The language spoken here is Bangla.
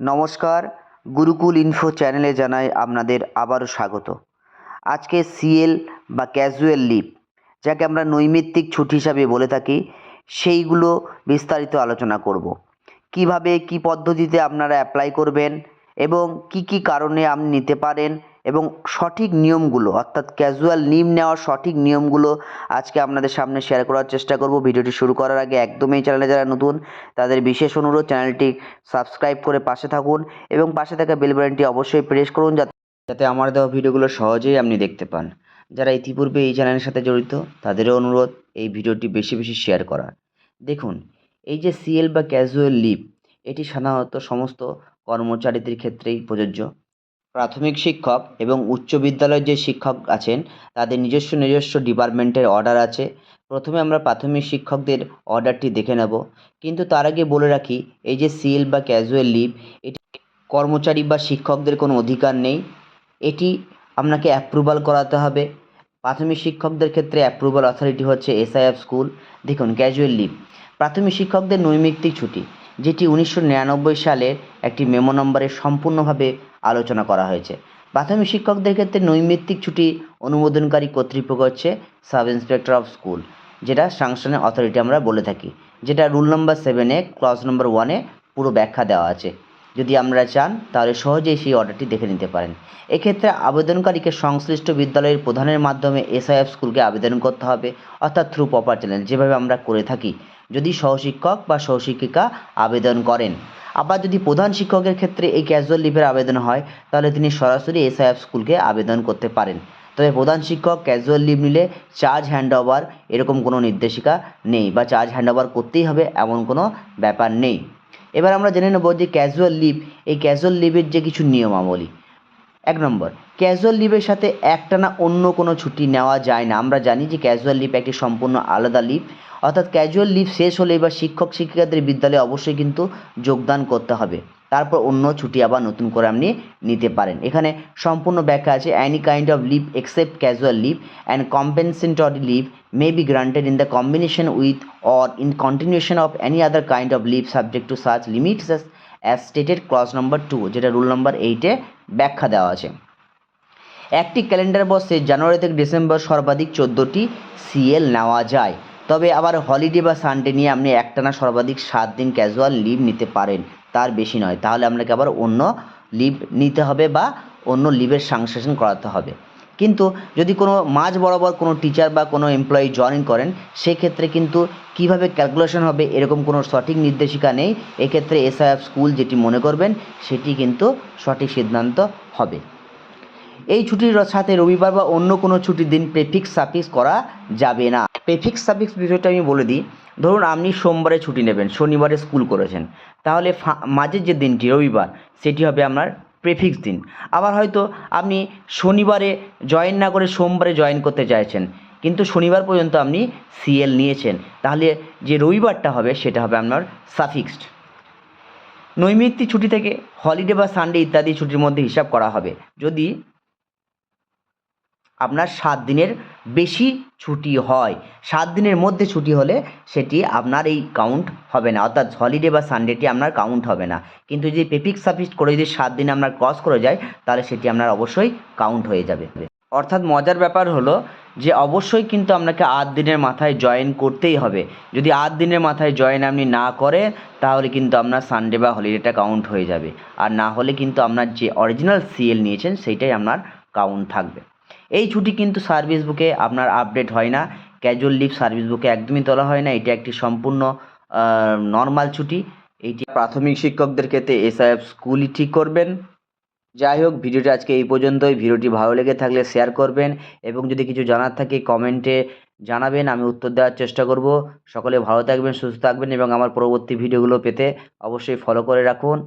নমস্কার, গুরুকুল ইনফো চ্যানেলে জানাই আপনাদের আবারও স্বাগত। আজকে সিএল বা ক্যাজুয়াল লিভ যাকে আমরা নৈমিত্তিক ছুটি হিসাবে বলে থাকি, সেইগুলো বিস্তারিত আলোচনা করব। কীভাবে, কি পদ্ধতিতে আপনারা অ্যাপ্লাই করবেন এবং কি কি কারণে আপনি নিতে পারেন এবং সঠিক নিয়মগুলো, অর্থাৎ ক্যাজুয়াল লিভ নেওয়ার সঠিক নিয়মগুলো আজকে আপনাদের সামনে শেয়ার করার চেষ্টা করব। ভিডিওটি শুরু করার আগে একদমই এই চ্যানেলে যারা নতুন, তাদের বিশেষ অনুরোধ চ্যানেলটি সাবস্ক্রাইব করে পাশে থাকুন এবং পাশে থাকা বেল বাটনটি অবশ্যই প্রেস করুন যাতে যাতে আমার দেওয়া ভিডিওগুলো সহজেই আপনি দেখতে পান। যারা ইতিপূর্বে এই চ্যানেলের সাথে জড়িত, তাদেরও অনুরোধ এই ভিডিওটি বেশি বেশি শেয়ার করা দেখুন, এই যে সিএল বা ক্যাজুয়াল লিভ এটি সাধারণত সমস্ত কর্মচারীদের ক্ষেত্রেই প্রযোজ্য। প্রাথমিক শিক্ষক এবং উচ্চ বিদ্যালয়ের যে শিক্ষক আছেন, তাদের নিজস্ব নিজস্ব ডিপার্টমেন্টের অর্ডার আছে। প্রথমে আমরা প্রাথমিক শিক্ষকদের অর্ডারটি দেখে নেব। কিন্তু তার আগে বলে রাখি, এই যে সিএল বা ক্যাজুয়াল লিভ, এটি কর্মচারী বা শিক্ষকদের কোনো অধিকার নেই। এটি আপনাকে অ্যাপ্রুভাল করাতে হবে। প্রাথমিক শিক্ষকদের ক্ষেত্রে অ্যাপ্রুভাল অথরিটি হচ্ছে এসআইএফ স্কুল। দেখুন, ক্যাজুয়াল লিভ। প্রাথমিক শিক্ষকদের নৈমিত্তিক ছুটি, যেটি উনিশশো নিরানব্বই সালের একটি মেমো নম্বরে সম্পূর্ণভাবে আলোচনা করা হয়েছে। প্রাথমিক শিক্ষকদের ক্ষেত্রে নৈমিত্তিক ছুটি অনুমোদনকারী কর্তৃপক্ষ হচ্ছে সাব ইন্সপেক্টর অফ স্কুল, যেটা সাংশনের অথরিটি আমরা বলে থাকি, যেটা রুল নম্বর সেভেনে ক্লজ নম্বর ওয়ানে পুরো ব্যাখ্যা দেওয়া আছে। যদি আমরা চান, তাহলে সহজেই সেই অর্ডারটি দেখে নিতে পারেন। এক্ষেত্রে আবেদনকারীকে সংশ্লিষ্ট বিদ্যালয়ের প্রধানের মাধ্যমে এসআইএফ স্কুলকে আবেদন করতে হবে, অর্থাৎ থ্রু প্রপার চ্যানেল যেভাবে আমরা করে থাকি। যদি সহশিক্ষক বা সহশিক্ষিকা আবেদন করেন আবার যদি প্রধান শিক্ষকের ক্ষেত্রে এই ক্যাজুয়াল লিভের আবেদন হয়, তাহলে তিনি সরাসরি এসআইএফ স্কুলকে আবেদন করতে পারেন। তবে প্রধান শিক্ষক ক্যাজুয়াল লিভ নিলে চার্জ হ্যান্ড ওভার এরকম কোনো নির্দেশিকা নেই বা চার্জ হ্যান্ড ওভার করতেই হবে এমন কোনো ব্যাপার নেই। এবার আমরা জেনে নেব যে ক্যাজুয়াল লিভ এই ক্যাজুয়াল লিভের যে কিছু নিয়মাবলী। এক নম্বর ক্যাজুয়াল লিভের সাথে একটানা অন্য কোনো ছুটি নেওয়া যায় না। আমরা জানি যে ক্যাজুয়াল লিভ একটি সম্পূর্ণ আলাদা লিভ অর্থাৎ ক্যাজুয়াল লিভ শেষ হলে বা শিক্ষক শিক্ষিকাদের বিদ্যালয়ে অবশ্যই কিন্তু যোগদান করতে হবে। তারপর অন্য ছুটি আবার নতুন করে আপনি নিতে পারেন। এখানে সম্পূর্ণ ব্যাখ্যা আছে any kind of leave except casual leave and compensatory leave may be granted in the combination with or in continuation of any other kind of leave subject to search limits as stated clause number two যেটা রুল নম্বর এইটে ব্যাখ্যা দেওয়া আছে। একটি ক্যালেন্ডার বর্ষে জানুয়ারি থেকে ডিসেম্বর সর্বাধিক চোদ্দোটি সিএল নেওয়া যায়। তবে আবার হলিডে বা সানডে নিয়ে আপনি একটানা সর্বাধিক সাত দিন ক্যাজুয়াল লিভ নিতে পারেন। তার বেশি নয়। তাহলে আপনাকে আবার অন্য লিভ নিতে হবে বা অন্য লিভের সাংশোধন করাতে হবে। কিন্তু যদি কোনো মাঝ বরাবর কোনো টিচার বা কোনো এমপ্লয়ি জয়েন করেন, সেক্ষেত্রে কিন্তু কীভাবে ক্যালকুলেশন হবে এরকম কোনো সঠিক নির্দেশিকা নেই। এক্ষেত্রে এসআইএফ স্কুল যেটি মনে করবেন, সেটি কিন্তু সঠিক সিদ্ধান্ত হবে। এই ছুটির সাথে রবিবার বা অন্য কোনো ছুটির দিন প্রেফিক্স সাফিক্স করা যাবে না। প্রেফিক্স সাফিক্স বিষয়টা আমি বলে দিই। ধরুন আপনি সোমবারে ছুটি নেবেন, শনিবারে স্কুল করেছেন। তাহলে মাঝের যে দিনটি, রবিবার, সেটি হবে আপনার প্রেফিক্স দিন। আবার হয়তো আপনি শনিবারে জয়েন না করে সোমবারে জয়েন করতে চাইছেন, কিন্তু শনিবার পর্যন্ত আপনি সিএল নিয়েছেন, তাহলে যে রবিবারটা হবে, সেটা হবে আপনার সাফিক্সড নৈমিত্তিক ছুটি থেকে হলিডে বা সানডে ইত্যাদি ছুটির মধ্যে হিসাব করা হবে। যদি আপনার সাত দিনের বেশি ছুটি হয়। সাত দিনের মধ্যে ছুটি হলে সেটি আপনার এই কাউন্ট হবে না। অর্থাৎ হলিডে বা সানডেটি আপনার কাউন্ট হবে না। কিন্তু যদি পেপিক সাফিক্স করে যদি সাত দিন আপনার ক্রস করে যায়, তাহলে সেটি আপনার অবশ্যই কাউন্ট হয়ে যাবে। অর্থাৎ মজার ব্যাপার হলো যে অবশ্যই কিন্তু আপনাকে আট দিনের মাথায় জয়েন করতেই হবে। যদি আট দিনের মাথায় জয়েন আপনি না করেন, তাহলে কিন্তু আপনার সানডে বা হলিডেটা কাউন্ট হয়ে যাবে। আর না হলে কিন্তু আপনার যে অরিজিনাল সিএল নিয়েছেন, সেইটাই আপনার কাউন্ট থাকবে। এই ছুটি কিন্তু সার্ভিস বুকে আপনার আপডেট হয় না। ক্যাজুয়াল লিভ সার্ভিস বুকে একদমই তোলা হয় না। এটা একটি সম্পূর্ণ নর্মাল ছুটি। এইটি প্রাথমিক শিক্ষকদের ক্ষেত্রে এসআইএফ স্কুলই ঠিক করবেন। যাই হোক, ভিডিওটি আজকে এই পর্যন্তই। ভিডিওটি ভালো লেগে থাকলে শেয়ার করবেন এবং যদি কিছু জানার থাকে কমেন্টে জানাবেন, আমি উত্তর দেওয়ার চেষ্টা করব। সকলে ভালো থাকবেন, সুস্থ থাকবেন এবং আমার পরবর্তী ভিডিওগুলো পেতে অবশ্যই ফলো করে রাখুন।